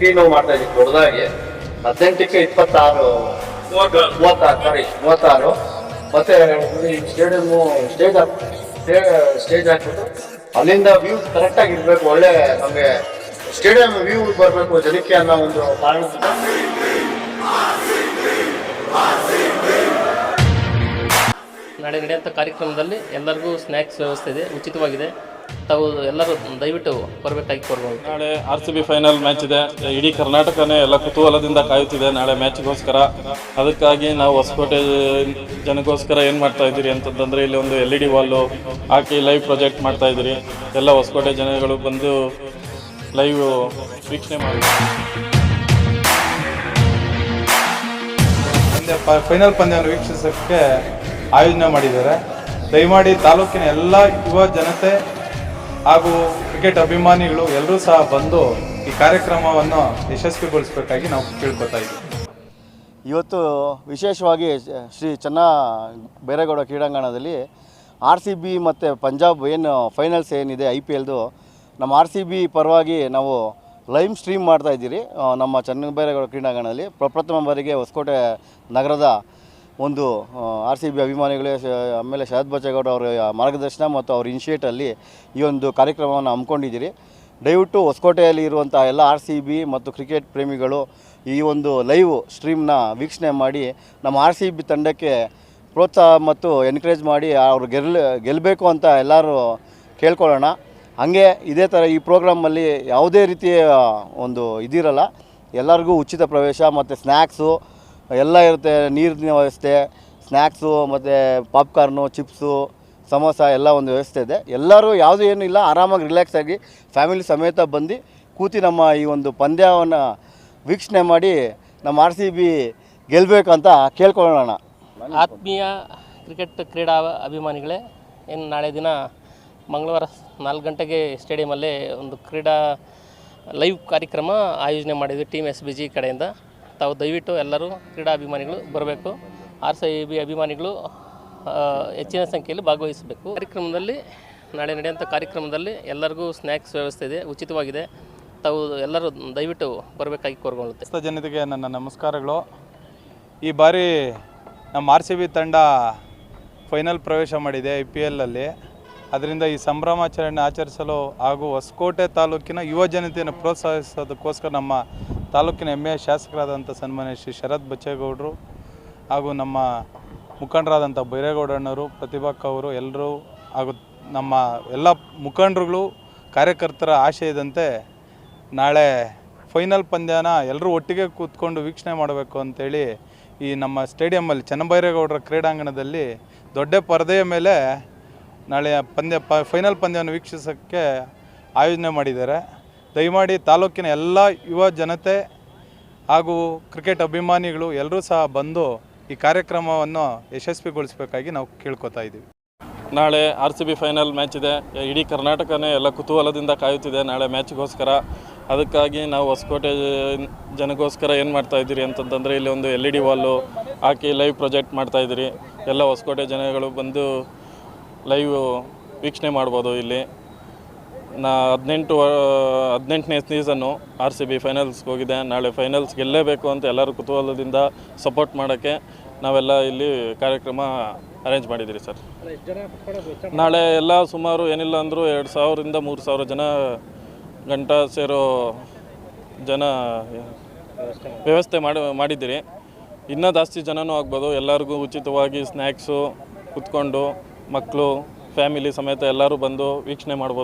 Screen ಮಾಡ್ತಾ ಇದ್ದೀವಿ ದೊಡ್ಡದಾಗಿ. ಹದಿನೆಂಟಕ್ಕೆ ಇಪ್ಪತ್ತಾರು. ಮೂವತ್ತಾರು ಸಾರಿ ಮೂವತ್ತಾರು. ಮತ್ತೆ ಸ್ಟೇಡಿಯಮ್ಮು ಸ್ಟೇಜ್ ಸ್ಟೇಜ್ ಹಾಕ್ಬಿಟ್ಟು ಅಲ್ಲಿಂದ ವ್ಯೂ ಕರೆಕ್ಟಾಗಿ ಇರಬೇಕು, ಒಳ್ಳೆ ನಮಗೆ ಸ್ಟೇಡಿಯಂ ವ್ಯೂ ಬರಬೇಕು ಜನಕ್ಕೆ ಅನ್ನೋ ಒಂದು ಕಾರಣ ನಾಳೆ ನಡೆಯುವಂಥ ಕಾರ್ಯಕ್ರಮದಲ್ಲಿ ಎಲ್ಲರಿಗೂ ಸ್ನ್ಯಾಕ್ಸ್ ವ್ಯವಸ್ಥೆ ಇದೆ, ಉಚಿತವಾಗಿದೆ. ತಾವು ಎಲ್ಲರೂ ದಯವಿಟ್ಟು ಬರಬೇಕಾಗಿ ಕೊಡ್ಬೋದು ನಾಳೆ R C B final match ಇದೆ. ಇಡೀ ಕರ್ನಾಟಕನೇ ಎಲ್ಲ ಕುತೂಹಲದಿಂದ ಕಾಯುತ್ತಿದೆ ನಾಳೆ ಮ್ಯಾಚ್ಗೋಸ್ಕರ ಅದಕ್ಕಾಗಿ ನಾವು ಹೊಸಕೋಟೆ ಜನಗೋಸ್ಕರ ಏನು ಮಾಡ್ತಾ ಇದ್ದೀರಿ ಅಂತಂದ್ರೆ ಇಲ್ಲಿ ಒಂದು ಎಲ್ ಇ ಡಿ ವಾಲು ಹಾಕಿ ಲೈವ್ ಪ್ರಾಜೆಕ್ಟ್ ಮಾಡ್ತಾ ಇದ್ದೀರಿ. ಎಲ್ಲ ಹೊಸಕೋಟೆ ಜನಗಳು ಬಂದು ಲೈವ್ ವೀಕ್ಷಣೆ ಮಾಡಿ. ಪಂದ್ಯ ಪ- ಫೈನಲ್ ಪಂದ್ಯವನ್ನು ವೀಕ್ಷಿಸೋಕ್ಕೆ ಆಯೋಜನೆ ಮಾಡಿದ್ದಾರೆ. ದಯಮಾಡಿ ತಾಲೂಕಿನ ಎಲ್ಲ ಯುವ ಜನತೆ ಹಾಗೂ ಕ್ರಿಕೆಟ್ ಅಭಿಮಾನಿಗಳು ಎಲ್ಲರೂ ಸಹ ಬಂದು ಈ ಕಾರ್ಯಕ್ರಮವನ್ನು ಯಶಸ್ವಿಗೊಳಿಸಬೇಕಾಗಿ ನಾವು ಕೇಳ್ಕೊತಾ ಇದ್ದೀವಿ. ಇವತ್ತು ವಿಶೇಷವಾಗಿ ಶ್ರೀ ಚೆನ್ನ ಬೈರೇಗೌಡ ಕ್ರೀಡಾಂಗಣದಲ್ಲಿ ಆರ್ ಸಿ ಬಿ ಮತ್ತು ಪಂಜಾಬ್ ಏನು ಫೈನಲ್ಸ್ ಏನಿದೆ ಐ ಪಿ ಎಲ್ದು, ನಮ್ಮ ಆರ್ ಸಿ ಬಿ ಪರವಾಗಿ ನಾವು ಲೈವ್ ಸ್ಟ್ರೀಮ್ ಮಾಡ್ತಾ ಇದ್ದೀರಿ. ನಮ್ಮ ಚೆನ್ನ ಬೇರೇಗೌಡ ಕ್ರೀಡಾಂಗಣದಲ್ಲಿ ಪ್ರಪ್ರಥಮ ಬಾರಿಗೆ ಹೊಸಕೋಟೆ ನಗರದ ಒಂದು ಆರ್ ಸಿ ಬಿ ಅಭಿಮಾನಿಗಳೇ ಆಮೇಲೆ ಶರತ್ ಬಚ್ಚೇಗೌಡ ಅವರ ಮಾರ್ಗದರ್ಶನ ಮತ್ತು ಅವ್ರ ಇನಿಷಿಯೇಟಲ್ಲಿ ಈ ಒಂದು ಕಾರ್ಯಕ್ರಮವನ್ನು ಹಮ್ಮಿಕೊಂಡಿದ್ದೀರಿ. ದಯವಿಟ್ಟು ಹೊಸಕೋಟೆಯಲ್ಲಿ ಇರುವಂಥ ಎಲ್ಲ ಆರ್ ಸಿ ಬಿ ಮತ್ತು ಕ್ರಿಕೆಟ್ ಪ್ರೇಮಿಗಳು ಈ ಒಂದು ಲೈವ್ ಸ್ಟ್ರೀಮ್ನ ವೀಕ್ಷಣೆ ಮಾಡಿ, ನಮ್ಮ ಆರ್ ಸಿ ಬಿ ತಂಡಕ್ಕೆ ಪ್ರೋತ್ಸಾಹ ಮತ್ತು ಎನ್ಕರೇಜ್ ಮಾಡಿ ಅವರು ಗೆಲ್ ಗೆಲ್ಲಬೇಕು ಅಂತ ಎಲ್ಲರೂ ಕೇಳ್ಕೊಳ್ಳೋಣ. ಹಾಗೆ ಇದೇ ಥರ ಈ ಪ್ರೋಗ್ರಾಮಲ್ಲಿ ಯಾವುದೇ ರೀತಿಯ ಒಂದು ಇದಿರಲ್ಲ. ಎಲ್ಲರಿಗೂ ಉಚಿತ ಪ್ರವೇಶ ಮತ್ತು ಸ್ನ್ಯಾಕ್ಸು ಎಲ್ಲ ಇರುತ್ತೆ, ನೀರಿನ ವ್ಯವಸ್ಥೆ ಸ್ನ್ಯಾಕ್ಸು ಮತ್ತು ಪಾಪ್ಕಾರ್ನು ಚಿಪ್ಸು ಸಮೋಸ ಎಲ್ಲ ಒಂದು ವ್ಯವಸ್ಥೆ ಇದೆ. ಎಲ್ಲರೂ ಯಾವುದೂ ಏನೂ ಇಲ್ಲ, ಆರಾಮಾಗಿ ರಿಲ್ಯಾಕ್ಸ್ ಆಗಿ ಫ್ಯಾಮಿಲಿ ಸಮೇತ ಬಂದು ಕೂತಿ ನಮ್ಮ ಈ ಒಂದು ಪಂದ್ಯವನ್ನು ವೀಕ್ಷಣೆ ಮಾಡಿ ನಮ್ಮ ಆರ್ ಸಿ ಬಿ ಗೆಲ್ಲಬೇಕಂತ ಕೇಳ್ಕೊಳ್ಳೋಣ. ಆತ್ಮೀಯ ಕ್ರಿಕೆಟ್ ಕ್ರೀಡಾ ಅಭಿಮಾನಿಗಳೇ ಏನು ನಾಳೆ ದಿನ ಮಂಗಳವಾರ ನಾಲ್ಕು ಗಂಟೆಗೆ ಸ್ಟೇಡಿಯಮಲ್ಲಿ ಒಂದು ಕ್ರೀಡಾ ಲೈವ್ ಕಾರ್ಯಕ್ರಮ ಆಯೋಜನೆ ಮಾಡಿದ್ವಿ ಟೀಮ್ ಎಸ್ ಬಿ ಜಿ ಕಡೆಯಿಂದ. ತಾವು ದಯವಿಟ್ಟು ಎಲ್ಲರೂ ಕ್ರೀಡಾ ಅಭಿಮಾನಿಗಳು ಬರಬೇಕು. ಆರ್ ಸಿ ಬಿ ಅಭಿಮಾನಿಗಳು ಹೆಚ್ಚಿನ ಸಂಖ್ಯೆಯಲ್ಲಿ ಭಾಗವಹಿಸಬೇಕು. ಕಾರ್ಯಕ್ರಮದಲ್ಲಿ, ನಾಳೆ ನಡೆಯುವಂಥ ಕಾರ್ಯಕ್ರಮದಲ್ಲಿ ಎಲ್ಲರಿಗೂ ಸ್ನ್ಯಾಕ್ಸ್ ವ್ಯವಸ್ಥೆ ಇದೆ, ಉಚಿತವಾಗಿದೆ. ತಾವು ಎಲ್ಲರೂ ದಯವಿಟ್ಟು ಬರಬೇಕಾಗಿ ಕೋರ್ಕೊಳ್ಳುತ್ತೆ ಜನತೆಗೆ ನನ್ನ ನಮಸ್ಕಾರಗಳು. ಈ ಬಾರಿ ನಮ್ಮ ಆರ್ ಸಿ ಬಿ ತಂಡ ಫೈನಲ್ ಪ್ರವೇಶ ಮಾಡಿದೆ ಐ ಪಿ ಎಲ್ಲಲ್ಲಿ ಅದರಿಂದ ಈ ಸಂಭ್ರಮಾಚರಣೆ ಆಚರಿಸಲು ಹಾಗೂ ಹೊಸಕೋಟೆ ತಾಲೂಕಿನ ಯುವ ಜನತೆಯನ್ನು ಪ್ರೋತ್ಸಾಹಿಸೋದಕ್ಕೋಸ್ಕರ ನಮ್ಮ ತಾಲೂಕಿನ ಹೆಮ್ಮೆಯ ಶಾಸಕರಾದಂಥ ಸನ್ಮಾನ್ಯ ಶ್ರೀ ಶರತ್ ಬಚ್ಚೇಗೌಡರು ಹಾಗೂ ನಮ್ಮ ಮುಖಂಡರಾದಂಥ ಬೈರೇಗೌಡಣ್ಣವರು ಪ್ರತಿಭಾಕ್ ಅವರು ಎಲ್ಲರೂ ಹಾಗೂ ನಮ್ಮ ಎಲ್ಲ ಮುಖಂಡರುಗಳು, ಕಾರ್ಯಕರ್ತರ ಆಶಯದಂತೆ ನಾಳೆ ಫೈನಲ್ ಪಂದ್ಯನ ಎಲ್ಲರೂ ಒಟ್ಟಿಗೆ ಕೂತ್ಕೊಂಡು ವೀಕ್ಷಣೆ ಮಾಡಬೇಕು ಅಂತೇಳಿ ಈ ನಮ್ಮ ಸ್ಟೇಡಿಯಮ್ಮಲ್ಲಿ ಚನ್ನಬೈರೇಗೌಡರ ಕ್ರೀಡಾಂಗಣದಲ್ಲಿ ದೊಡ್ಡ ಪರದೆಯ ಮೇಲೆ ನಾಳೆ ಪಂದ್ಯ, ಫೈನಲ್ ಪಂದ್ಯವನ್ನು ವೀಕ್ಷಿಸೋಕ್ಕೆ ಆಯೋಜನೆ ಮಾಡಿದ್ದಾರೆ. ದಯಮಾಡಿ ತಾಲೂಕಿನ ಎಲ್ಲ ಯುವ ಜನತೆ ಹಾಗೂ ಕ್ರಿಕೆಟ್ ಅಭಿಮಾನಿಗಳು ಎಲ್ಲರೂ ಸಹ ಬಂದು ಈ ಕಾರ್ಯಕ್ರಮವನ್ನು ಯಶಸ್ವಿಗೊಳಿಸಬೇಕಾಗಿ ನಾವು ಕೇಳ್ಕೊತಾ ಇದ್ದೀವಿ. ನಾಳೆ R C B final match ಇದೆ. ಇಡೀ ಕರ್ನಾಟಕನೇ ಎಲ್ಲ ಕುತೂಹಲದಿಂದ ಕಾಯುತ್ತಿದೆ ನಾಳೆ ಮ್ಯಾಚ್ಗೋಸ್ಕರ. ಅದಕ್ಕಾಗಿ ನಾವು ಹೊಸಕೋಟೆ ಜನಗೋಸ್ಕರ ಏನು ಮಾಡ್ತಾ ಇದ್ದೀರಿ ಅಂತಂತಂದರೆ ಇಲ್ಲಿ ಒಂದು ಎಲ್ ಇ ಡಿ ವಾಲು ಹಾಕಿ ಲೈವ್ ಪ್ರೊಜೆಕ್ಟ್ ಮಾಡ್ತಾ ಇದ್ದೀರಿ. ಎಲ್ಲ ಹೊಸಕೋಟೆ ಜನಗಳು ಬಂದು ಲೈವ್ ವೀಕ್ಷಣೆ ಮಾಡ್ಬೋದು ಇಲ್ಲಿ. ನಾ ಹದಿನೆಂಟು, ಹದಿನೆಂಟನೇ ಸೀಸನ್ನು ಆರ್ ಸಿ ಬಿ ಫೈನಲ್ಸ್ಗೆ ಹೋಗಿದೆ ನಾಳೆ ಫೈನಲ್ಸ್ ಗೆಲ್ಲೇಬೇಕು ಅಂತ ಎಲ್ಲರೂ ಕುತೂಹಲದಿಂದ ಸಪೋರ್ಟ್ ಮಾಡೋಕ್ಕೆ ನಾವೆಲ್ಲ ಇಲ್ಲಿ ಕಾರ್ಯಕ್ರಮ ಅರೇಂಜ್ ಮಾಡಿದ್ದೀರಿ ಸರ್. ನಾಳೆ ಎಲ್ಲ ಸುಮಾರು ಏನಿಲ್ಲ ಅಂದರೂ ಎರಡು ಸಾವಿರದಿಂದ ಮೂರು ಸಾವಿರ ಜನ ಗಂಟ ಸೇರೋ ಜನ ವ್ಯವಸ್ಥೆ ಮಾಡಿ, ಮಾಡಿದ್ದೀರಿ. ಇನ್ನೂ ಜಾಸ್ತಿ ಜನನೂ ಆಗ್ಬೋದು. ಎಲ್ಲರಿಗೂ ಉಚಿತವಾಗಿ ಸ್ನ್ಯಾಕ್ಸು ಕುತ್ಕೊಂಡು ಮಕ್ಕಳು ಫ್ಯಾಮಿಲಿ ಸಮೇತ ಎಲ್ಲರೂ ಬಂದು ವೀಕ್ಷಣೆ ಮಾಡ್ಬೋದು.